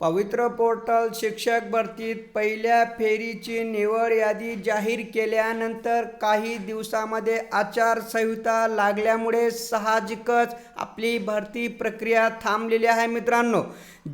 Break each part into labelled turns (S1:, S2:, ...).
S1: पवित्र पोर्टल शिक्षक भरतीत पहिल्या फेरीची निवड यादी जाहीर केल्यानंतर काही दिवसामध्ये आचारसंहिता लागल्यामुळे साहजिकच आपली भरती प्रक्रिया थांबलेली आहे मित्रांनो.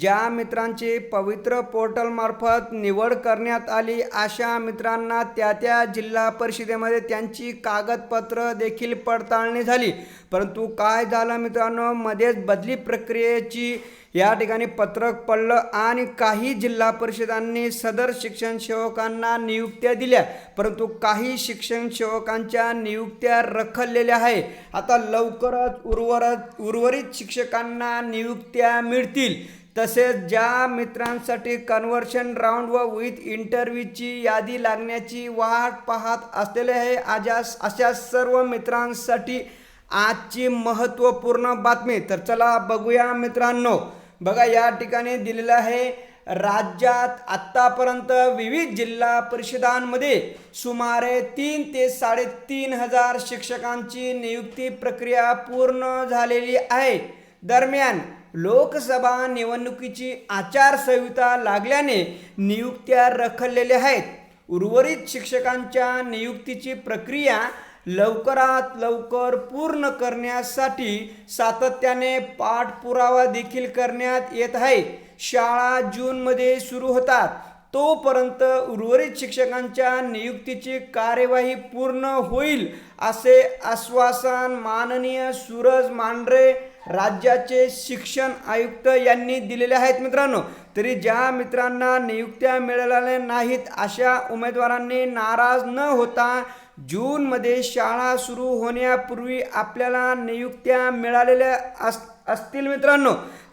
S1: ज्या मित्रांची पवित्र पोर्टलमार्फत निवड करण्यात आली अशा मित्रांना त्या त्या जिल्हा परिषदेमध्ये त्यांची कागदपत्र देखील पडताळणी झाली. परंतु काय झालं मित्रांनो? मध्येच बदली प्रक्रियेची या ठिकाणी पत्रक पडलं आणि काही जिल्हा परिषदांनी सदर शिक्षण सेवकांना नियुक्त्या दिल्या. परंतु काही शिक्षण सेवकांच्या नियुक्त्या रखडलेल्या आहे. आता लवकरच उर्वरत उर्वरित शिक्षकांना नियुक्त्या मिळतील. तसेच ज्या मित्रांसाठी कन्व्हर्शन राऊंड व विथ इंटरव्ह्यूची यादी लागण्याची वाट पाहत असलेले आहे आजा अशा सर्व मित्रांसाठी आजची महत्त्वपूर्ण बातमी. तर चला बघूया मित्रांनो. बघा या ठिकाणी दिलेलं आहे राज्यात आत्तापर्यंत विविध जिल्हा परिषदांमध्ये सुमारे तीन ते साडेतीन हजार शिक्षकांची नियुक्ती प्रक्रिया पूर्ण झालेली आहे. दरम्यान लोकसभा निवडणुकीची आचारसंहिता लागल्याने नियुक्त्या रखडलेल्या आहेत. उर्वरित शिक्षकांच्या नियुक्तीची प्रक्रिया लवकरात लवकर पूर्ण करण्यासाठी सातत्याने पाठपुरावा देखील करण्यात येत आहे. शाळा जूनमध्ये सुरू होतात. तोपर्यंत उर्वरित शिक्षकांच्या नियुक्तीची कार्यवाही पूर्ण होईल असे आश्वासन माननीय सूरज मांढरे राज्याचे शिक्षण आयुक्त यांनी दिलेले आहेत. मित्रांनो तरी ज्या मित्रांना नियुक्त्या मिळालेल्या नाहीत अशा उमेदवारांनी नाराज न होता जूनमध्ये शाळा सुरू होण्यापूर्वी आपल्याला नियुक्त्या मिळालेल्या अस असतील मित्रांनो.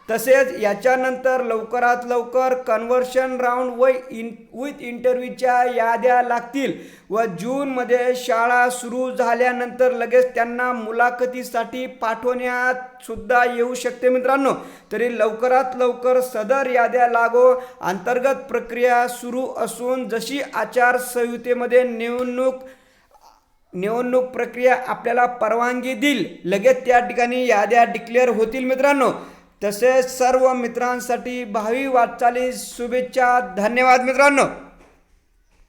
S1: तसेच याच्यानंतर लवकरात लवकर कन्व्हर्शन राऊंड व इन विथ इंटरव्ह्यूच्या याद्या लागतील व जूनमध्ये शाळा सुरू झाल्यानंतर लगेच त्यांना मुलाखतीसाठी पाठवण्यात सुद्धा येऊ शकते मित्रांनो. तरी लवकरात लवकर सदर याद्या लागो अंतर्गत प्रक्रिया सुरू असून जशी आचारसंहितेमध्ये निवडणूक निवडणूक प्रक्रिया आपल्याला परवानगी देईल. लगेच त्या ठिकाणी याद्या डिक्लेअर होतील मित्रांनो. तसेच सर्व मित्रांसाठी भावी वाटचाली शुभेच्छा. धन्यवाद मित्रांनो.